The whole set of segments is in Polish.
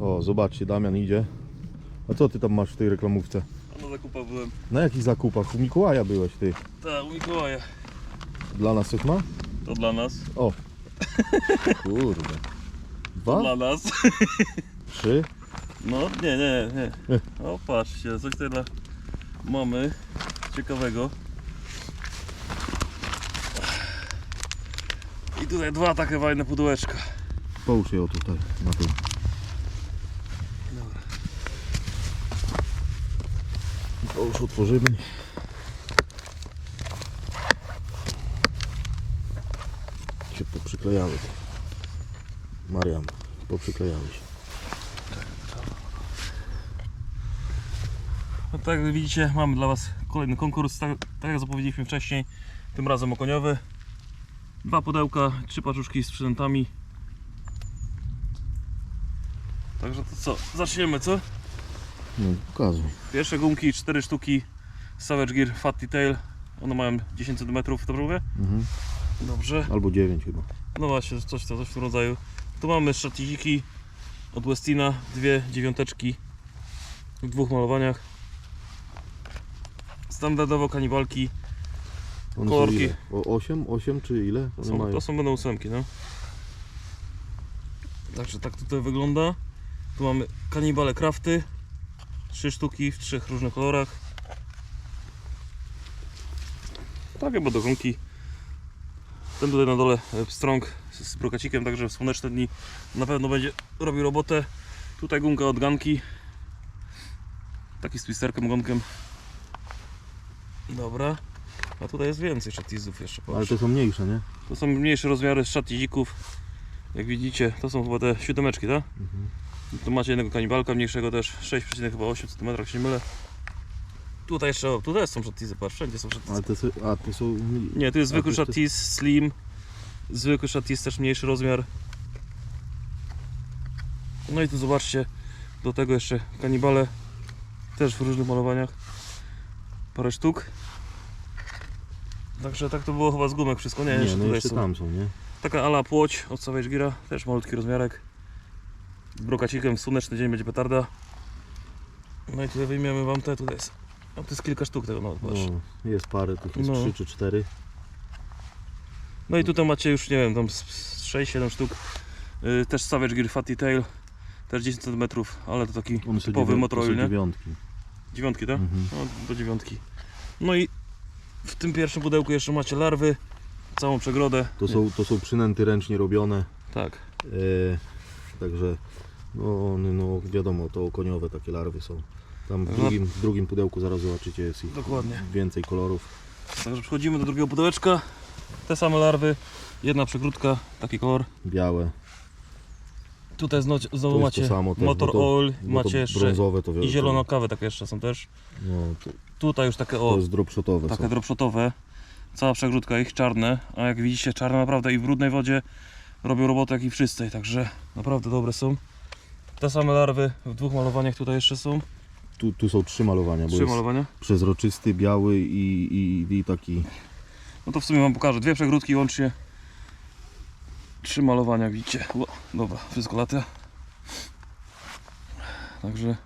O, zobaczcie, Damian idzie. A co ty tam masz w tej reklamówce? A na zakupach byłem. Na jakich zakupach? U Mikołaja byłeś ty. Tak, u Mikołaja. Dla nas coś ma? To dla nas. O. Kurde. To Dwa? dla nas. Trzy? No, nie, nie, nie. O, patrzcie, coś tutaj dla mamy ciekawego. I tutaj dwa takie fajne pudełeczka. Połóż je o tutaj, na tym. Dobra. To już otworzymy. Się poprzyklejały. Marian, poprzyklejały się. No tak jak widzicie, mamy dla Was kolejny konkurs, tak, tak jak zapowiedzieliśmy wcześniej, tym razem okoniowy. Dwa pudełka, trzy paczuszki z przynętami. Także to co, zaczniemy co? No, pokazuj. Pierwsze gumki, cztery sztuki Savage Gear Fatty Tail. One mają 10 cm, dobrze mówię? Mhm. Dobrze. Albo dziewięć chyba. No właśnie, coś, coś w tym rodzaju. Tu mamy strategiki od Westina, dwie dziewiąteczki w dwóch malowaniach. Standardowo kanibalki, One Kolorki. O 8? 8 czy ile? to są, to są będą ósemki, no. Także tak tutaj wygląda. Tu mamy kanibale crafty, trzy sztuki w trzech różnych kolorach. Takie bodogonki. Ten tutaj na dole e, strąg z, brokacikiem, także w słoneczne dni na pewno będzie robił robotę. Tutaj gumka od ganki. Taki z twisterkiem, gonkiem. Dobra. A tutaj jest więcej szattizów jeszcze. Ale to są mniejsze, nie? To są mniejsze rozmiary szatizików. Jak widzicie, to są chyba te siódemeczki, tak? Mhm. Tu macie jednego kanibalka mniejszego też, 6,8 cm, jak się nie mylę. Tutaj jeszcze, o, tutaj są szatizy, patrz, wszędzie są są- a, te są... Nie, tu jest zwykły to- szatiz, slim. Zwykły szatiz, też mniejszy rozmiar. No i tu zobaczcie, do tego jeszcze kanibale. Też w różnych malowaniach. Parę sztuk. Także tak to było chyba z gumek wszystko. Nie, Nie, jeszcze no tutaj jeszcze są. tam są, nie? Taka ala płoć od Savage Gira, też malutki rozmiarek. Brokacikiem, słoneczny dzień będzie petarda. No i tutaj wyjmiemy wam te, tutaj jest, no to jest kilka sztuk tego, no patrz. No, jest parę, tych jest No. 3 czy 4. No i tutaj macie już, nie wiem, tam 6-7 sztuk. Yy, też Savage Gear Fatty Tail, też 10 cm, ale to taki są typowy są nie? dziewiątki. Dziewiątki, tak? Mhm. No, do dziewiątki. No i w tym pierwszym pudełku jeszcze macie larwy, całą przegrodę. To są, to są przynęty ręcznie robione. Tak, E, także no, one, no wiadomo, to koniowe takie larwy są. Tam w No. drugim, w drugim pudełku zaraz zobaczycie jest ich Dokładnie. więcej kolorów. także przechodzimy do drugiego pudełeczka. Te same larwy, jedna przegródka, taki kolor. Białe. Tutaj znowu, To znowu jest macie to samo też, motor bo to- oil, bo macie jeszcze brązowe to i wiadomo. zielono-kawy takie jeszcze są też. No, to, Tutaj już takie to o, jest dropshotowe takie są. dropshotowe. Cała przegródka ich czarne, a jak widzicie czarne naprawdę i w brudnej wodzie robią robotę jak i w czystej, także naprawdę dobre są. Te same larwy w dwóch malowaniach tutaj jeszcze są. Tu, tu są trzy malowania, bo Trzy jest malowania. przezroczysty, biały i, i, i taki No to w sumie wam pokażę. Dwie przegródki łącznie. Trzy malowania, widzicie. Dobra, wszystko lata. Także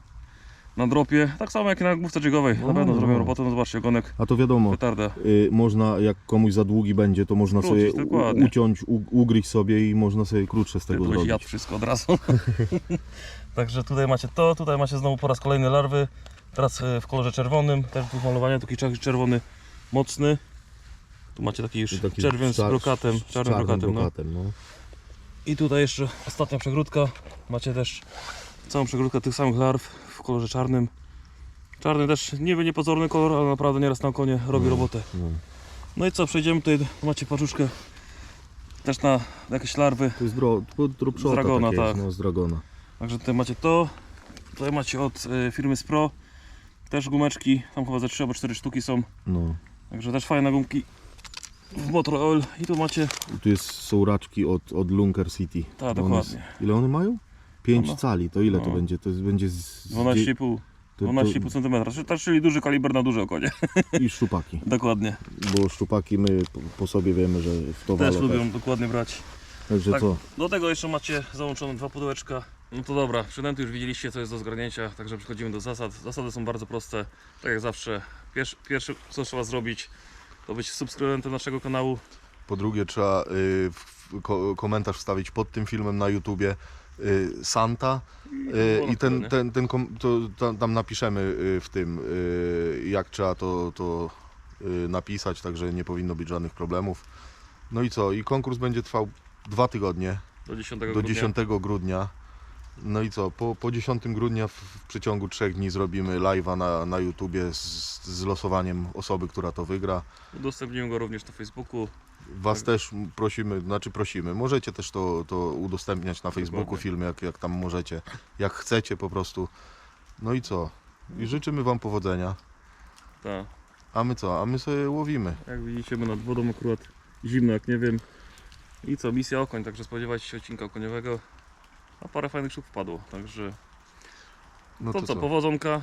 na dropie, tak samo jak i na główce jiggowej. Na No, pewno no. zrobią robotę, no zobaczcie, ogonek A to wiadomo, petarda. y, można, jak komuś za długi będzie, to można Skrócić, sobie dokładnie. uciąć, u, ugryźć sobie i można sobie krótsze z tego zrobić. jadł wszystko od razu. Także tutaj macie to, tutaj macie znowu po raz kolejny larwy. Teraz e, w kolorze czerwonym, też w malowania, taki czer- czerwony mocny. Tu macie taki już I taki czerwień z czar- brokatem, z czarnym brokatem. No. brokatem, no. I tutaj jeszcze ostatnia przegródka. Macie też całą przegródkę tych samych larw w kolorze czarnym. Czarny też niby niepozorny kolor, ale naprawdę nieraz na okonie robi No. robotę. No. No i co, przejdziemy tutaj, macie paczuszkę też na jakieś larwy. To jest dropshota Z Dragona, takie tak. no, z Dragona. Także tutaj macie to. Tutaj macie od y, firmy Spro. Też gumeczki, tam chyba ze 3 albo 4 sztuki są. No. Także też fajne gumki w Motor Oil. I tu macie, I tu jest, są raczki od, od Lunker City. tak One dokładnie, jest- Ile one mają? 5 No. cali, to ile to No. będzie? To jest, będzie z, z 12,5 to, 12,5 cm. Czyli- Czyli duży kaliber na duże okonie. I szczupaki. Dokładnie. Bo szczupaki my po, po sobie wiemy, że w to Też walą lubią dokładnie brać. Także Tak. co? Do tego jeszcze macie załączone dwa pudełeczka. No to dobra, przynęty już widzieliście co jest do zgarnięcia, także przechodzimy do zasad. Zasady są bardzo proste, tak jak zawsze. Pierwszy, pierwszy co trzeba zrobić, to być subskrybentem naszego kanału. Po drugie trzeba y, komentarz wstawić pod tym filmem na YouTubie y, Santa y, i ten, ten, ten to, tam, napiszemy w tym jak trzeba to, to napisać, także nie powinno być żadnych problemów. No i co? I konkurs będzie trwał dwa tygodnie Do 10 do grudnia. 10 grudnia. No i co? Po, po 10 grudnia w, w przeciągu trzech dni zrobimy live'a na, na YouTubie z, z losowaniem osoby, która to wygra. Udostępnimy go również na Facebooku. Was też prosimy, znaczy prosimy, możecie też to, to udostępniać na Facebooku filmy, jak, jak tam możecie, jak chcecie po prostu. No i co? I życzymy Wam powodzenia. Tak. A my co? A my sobie łowimy. Jak widzicie, my nad wodą akurat zimno, jak nie wiem. I co, misja okoń, także spodziewajcie się odcinka okoniowego. A parę fajnych sztuk wpadło, także No to, co, powodzonka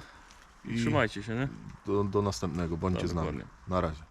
i I trzymajcie się, nie? do, do następnego, bądźcie Tak, z nami. dokładnie. Na razie.